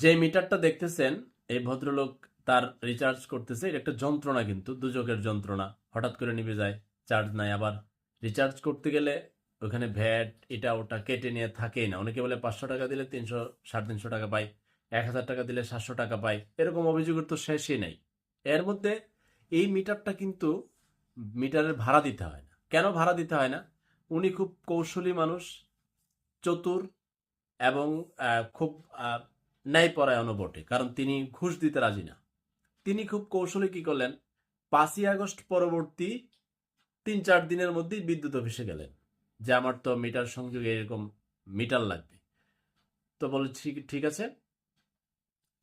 যে মিটারটা দেখতেছেন, এই ভদ্রলোক তার রিচার্জ করতেছে এটা একটা যন্ত্রণা কিন্তু, দুচোখের যন্ত্রণা। হঠাৎ করে নিভে যায় চার্জ নাই। আবার রিচার্জ করতে গেলে ওখানে ভ্যাট, এটা, ওটা কেটে নিয়ে থাকেই না। অনেকে বলে পাঁচশো টাকা দিলে তিনশো, সাড়ে তিনশো টাকা পায় এক হাজার টাকা দিলে সাতশো টাকা পায় এরকম অভিযোগের তো শেষই নেই। এর মধ্যে এই মিটারটা কিন্তু মিটারের ভাড়া দিতে হয় না। কেন ভাড়া দিতে হয় না? উনি খুব কৌশলী মানুষ, চতুর এবং খুব আহ, ন্যায়পরায়ণও বটে কারণ তিনি ঘুষ দিতে রাজি না। তিনি খুব কৌশলী কি করলেন? পাঁচই আগস্ট পরবর্তী তিন চার দিনের মধ্যেই বিদ্যুৎ অফিসে গেলেন যে আমার তো মিটার সংযোগে এরকম মিটার লাগবে। তো বলে ঠিক ঠিক আছে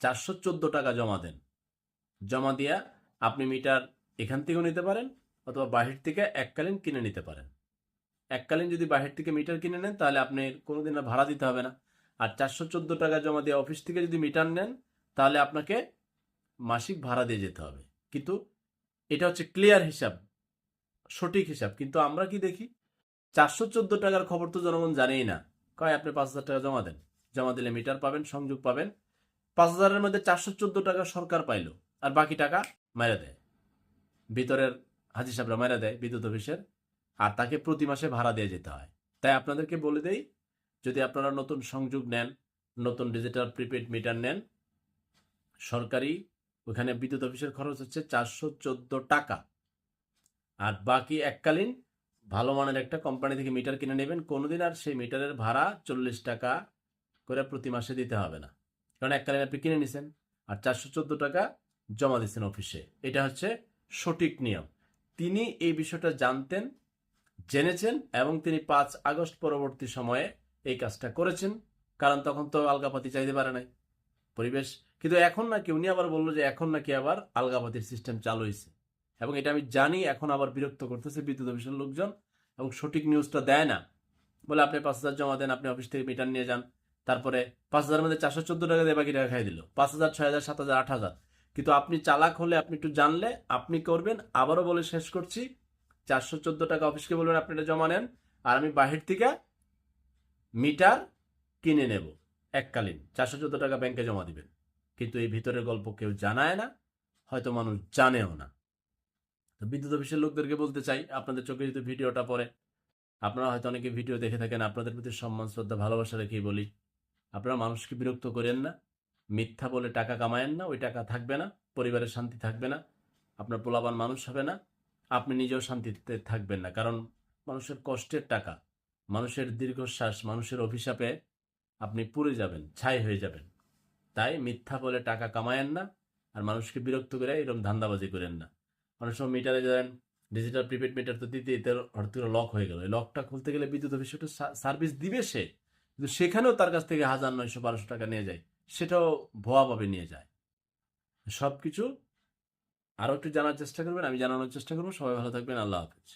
চারশো চোদ্দ টাকা জমা দেন। জমা দিয়া আপনি মিটার এখান থেকেও নিতে পারেন অথবা বাহির থেকে এককালীন কিনে নিতে পারেন। এককালীন যদি বাহির থেকে মিটার কিনে নেন তাহলে আপনি কোনোদিন আর ভাড়া দিতে হবে না। আর চারশো চোদ্দ টাকা জমা দিয়ে অফিস থেকে যদি মিটার নেন, তাহলে আপনাকে মাসিক ভাড়া দিয়ে যেতে হবে। কিন্তু এটা হচ্ছে ক্লিয়ার হিসাব, সঠিক হিসাব। কিন্তু আমরা কি দেখি? চারশো চোদ্দ টাকার খবর তো জনগণ জানেই না। কয়, আপনি পাঁচ হাজার টাকা জমা দেন। জমা দিলে মিটার পাবেন, সংযোগ পাবেন। পাঁচ হাজারের মধ্যে চারশো চোদ্দ টাকা সরকার পাইলো আর বাকি টাকা মেরে দেয়। ভিতরের হাজি সাহেবরা মেরে দেয় বিদ্যুৎ অফিসের। আর তাকে প্রতি মাসে ভাড়া দিয়ে যেতে হয়। তাই আপনাদেরকে বলে দেই যদি আপনারা নতুন সংযোগ নেন, নতুন ডিজিটাল প্রিপেড মিটার নেন, সরকারি ওখানে বিদ্যুৎ অফিসের খরচ হচ্ছে চারশো চোদ্দ টাকা। আর বাকি এককালীন ভালো মানের একটা কোম্পানি থেকে মিটার কিনে নেবেন, কোনোদিন আর সেই মিটারের ভাড়া চল্লিশ টাকা করে প্রতি মাসে দিতে হবে না। কারণ এককালীন আপনি কিনে নিছেন, আর চারশো চোদ্দ টাকা জমা দিচ্ছেন অফিসে। এটা হচ্ছে সঠিক নিয়ম। তিনি এই বিষয়টা জানতেন, জেনেছেন, এবং তিনি পাঁচ আগস্ট পরবর্তী সময়ে এই কাজটা করেছেন। কারণ তখন তো আলগাপাতি চাইতে পারে নাই। পরিবেশ, কিন্তু এখন নাকি উনি আবার বলল যে এখন নাকি আবার আলগাপাতির সিস্টেম চালু হয়েছে এবং এটা আমি জানি, এখন আবার বিরক্ত করতেছে বিদ্যুৎ অফিসের লোকজন এবং সঠিক নিউজটা দেয় না। বলে, আপনি পাঁচ হাজার জমা দেন, আপনি অফিস থেকে মিটার নিয়ে যান। তারপরে পাঁচ হাজার মধ্যে চারশো চোদ্দ টাকা দিয়ে বাকি টাকা খাই দিল। পাঁচ হাজার, ছয় হাজার, সাত হাজার, আট হাজার। কিন্তু আপনি চালাক হলে আপনি একটু জানলে, আপনি করবেন। আবারও বলে শেষ করছি, চারশো চোদ্দ টাকা অফিসকে বলবেন, আপনি এটা জমা নেন। আর আমি বাহির থেকে মিটার কিনে নেব এককালীন। চারশো চোদ্দ টাকা ব্যাংকে জমা দিবেন। কিন্তু এই ভিতরের গল্প কেউ জানায় না, হয়তো মানুষ জানেও না। তো বিদ্যুৎ অফিসের লোকদেরকে বলতে চাই, আপনাদের চোখে যদি ভিডিওটা পড়ে, আপনারা হয়তো অনেকে ভিডিও দেখে থাকেন, আপনাদের প্রতি সম্মান, শ্রদ্ধা, ভালোবাসা রেখেই বলি, আপনারা মানুষকে বিরক্ত করেন না, মিথ্যা বলে টাকা কামায়েন না, ওই টাকা থাকবে না, পরিবারের শান্তি থাকবে না, আপনার পোলাবান মানুষ হবে না, আপনি নিজেও শান্তিতে থাকবেন না, কারণ মানুষের কষ্টের টাকা। মানুষের দীর্ঘশ্বাস, মানুষের অভিশাপে আপনি পুড়ে যাবেন, ছাই হয়ে যাবেন। তাই মিথ্যা বলে টাকা কামায়েন না আর মানুষকে বিরক্ত করে এরকম ধান্দাবাজি করেন না। অনেক সময় মিটারে যান ডিজিটাল প্রিপেড মিটার তো দিতে দিতে হঠাৎ লক হয়ে গেল। লকটা খুলতে গেলে বিদ্যুৎ অফিস একটু সার্ভিস দিবে সে, কিন্তু সেখানেও তার কাছ থেকে হাজার নয়শো বারোশো টাকা নিয়ে যায়। সেটাও ভুয়াভাবে নিয়ে যায়। সব কিছু আরও একটু জানার চেষ্টা করবেন, আমি জানানোর চেষ্টা করব। সবাই ভালো থাকবেন, আল্লাহ হাফিজ।